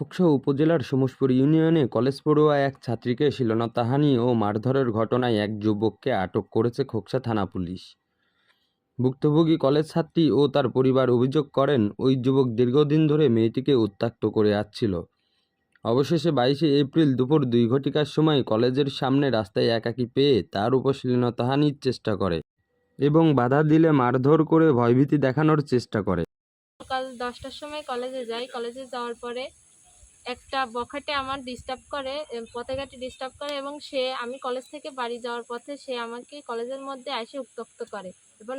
খোকসা উপজেলার সোমসপুর ইউনিয়নে কলেজ পড়ুয়া এক ছাত্রীকে শ্লীলতাহানি ও মারধরের ঘটনায় এক যুবককে আটক করেছে খোকসা থানা পুলিশ। ভুক্তভোগী কলেজ ছাত্রী ও তার পরিবার অভিযোগ করেন, ওই যুবক দীর্ঘদিন ধরে মেয়েটিকে উত্ত্যক্ত করে আসছিল। অবশেষে বাইশে এপ্রিল দুপুর দুই ঘটিকার সময় কলেজের সামনে রাস্তায় একাকী পেয়ে তার উপর শ্লীলতাহানির চেষ্টা করে এবং বাধা দিলে মারধর করে ভয়ভীতি দেখানোর চেষ্টা করে। সকাল দশটার সময় কলেজে যাই। কলেজে যাওয়ার পরে একটা বখাটে আমার ডিস্টার্ব করে এম, পথে ঘাটে ডিস্টার্ব করে এবং সে আমি কলেজ থেকে বাড়ি যাওয়ার পথে সে আমাকে কলেজের মধ্যে এসে উত্তক্ত করে এবং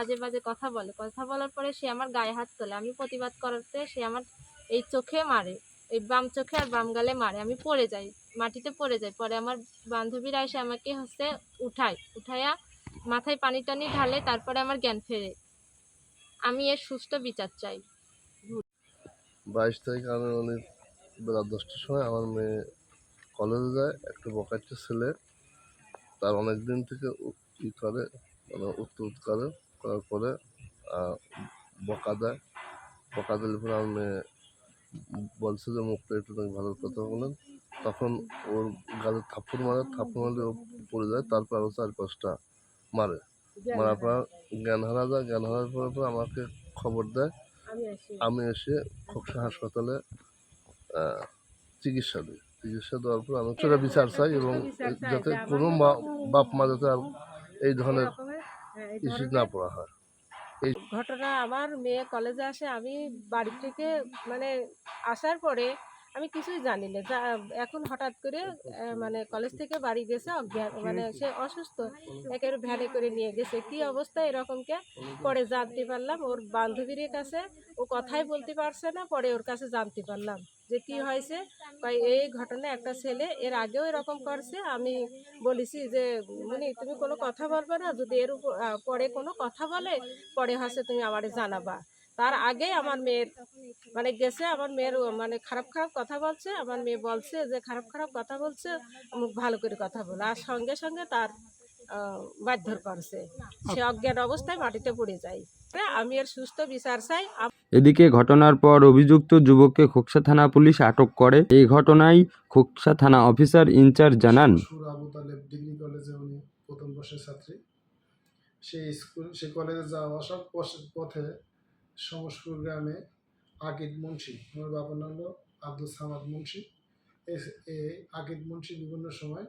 আজে বাজে কথা বলে। কথা বলার পরে সে আমার গায়ে হাত তোলে। আমি প্রতিবাদ করাতে সে আমার এই চোখে মারে এই বাম চোখে আর বাম গালে মারে। আমি পড়ে যাই মাটিতে পড়ে যাই। পরে আমার বান্ধবীরা এসে আমাকে হচ্ছে উঠায় উঠাইয়া মাথায় পানি টানি ঢালে তারপরে আমার জ্ঞান ফেরে। আমি এর সুস্থ বিচার চাই। বাইশ তারিখ আমি অনেক বেলা দশটার সময় আমার মেয়ে কলেজে যায় একটা বকাচ্চা ছেলে। তার অনেক দিন থেকে ই করে মানে উত্তর করে করার পরে বকা দেয়। বকা দিলে পরে আমার মেয়ে বলছে যে মুখটা একটু নাকি ভালো কথা বলেন। তখন ওর গালে থাপ্পড় মারে থাপ্পড় মারলে ও পড়ে যায়। তারপর আরও চার পাঁচটা মারে। মারার পর জ্ঞান হারা যায়। জ্ঞান হারার পরে আমাকে খবর দেয়। আমি এসে খোকসা হাসপাতালে চিকিৎসা দিই চিকিৎসা দেওয়ার পর আমি সেটা বিচার চাই এবং যাতে কোনো বাপ মা যাতে আর এই ধরনের ইস্যু না পড়া হয়। ঘটনা আমার মেয়ে কলেজে আসে আমি বাড়ি থেকে মানে আসার পরে আমি কিছুই জানি না। যা, এখন হঠাৎ করে মানে কলেজ থেকে বাড়ি গেছে, অজ্ঞান মানে সে অসুস্থ একেবারে ভ্যানে করে নিয়ে গেছে। কি অবস্থা এরকমকে পরে জানতে পারলাম, ওর বান্ধবীর কাছে ও কথাই বলতে পারছে না, পরে ওর কাছে জানতে পারলাম যে কি হয়েছে। এই ঘটনা একটা ছেলে, এর আগেও এরকম করছে। আমি বলেছি যে মানে তুমি কোনো কথা বলবে না, যদি এর পরে কোনো কথা বলে, পরে হচ্ছে তুমি আমারে জানাবা। তার আগে আমার মেয়ের মানে গেছে আমার মেয়ের মানে খারাপ খারাপ কথা বলছে আমার মেয়ে বলছে যে খারাপ খারাপ কথা বলছে মুখ ভালো করে কথা বলে। আর সঙ্গে সঙ্গে তার মারধর করছে। সে অজ্ঞান অবস্থায় মাটিতে পড়ে যায়। হ্যাঁ, আমি এর সুস্থ বিচার চাই। এদিকে ঘটনার পর অভিযুক্ত যুবককে খোকসা থানা পুলিশ আটক করে। এই ঘটনায় খোকসা থানা অফিসার ইনচার্জ জানান। ডিগ্রি কলেজে উনি প্রথম বর্ষের ছাত্রী। সেই স্কুল সেই কলেজে যাওয়া আসার পথে- সমসপুর গ্রামে আকিদ মুন্সি আমার বাবার নাম হলো আব্দুল সামাদ মুন্সি। এই- আকিদ মুন্সি বিভিন্ন সময়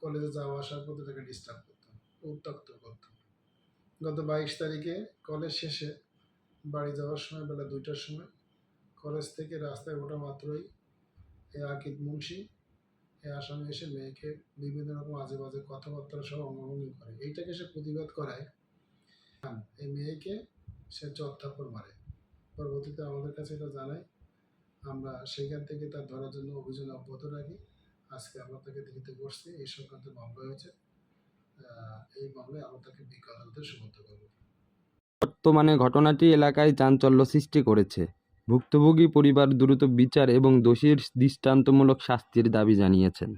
কলেজে যাওয়া আসার পথে তাকে ডিস্টার্ব করতো উত্তক্ত করত। গত বাইশ তারিখে কলেজ শেষে বাড়ি যাওয়ার সময়, বেলা দুইটার সময়, কলেজ থেকে রাস্তায় ওঠা মাত্রই এই আকিদ মুন্সি এই আসামি এসে মেয়েকে বিভিন্ন রকম আজে বাজে কথাবার্তা সহ অঙ্গভঙ্গি করে। এইটাকে সে প্রতিবাদ করায়। এই মেয়েকে সে চত্থাপ্পর মারে। পরবর্তীতে আমাদের কাছে এটা জানায়, আমরা সেইখান থেকে তার ধরার জন্য অভিযান অব্যাহত রাখি। আজকে আমরা তাকে ধৃত করছি এই সংক্রান্ত মামলা হয়েছে। এই মামলায় আমরা তাকে বিজ্ঞ সুমন্ত করব। বর্তমানে ঘটনাটি এলাকায় চাঞ্চল্য সৃষ্টি করেছে। ভুক্তভোগী পরিবার দ্রুত বিচার এবং দোষীর দৃষ্টান্তমূলক শাস্তির দাবি জানিয়েছেন।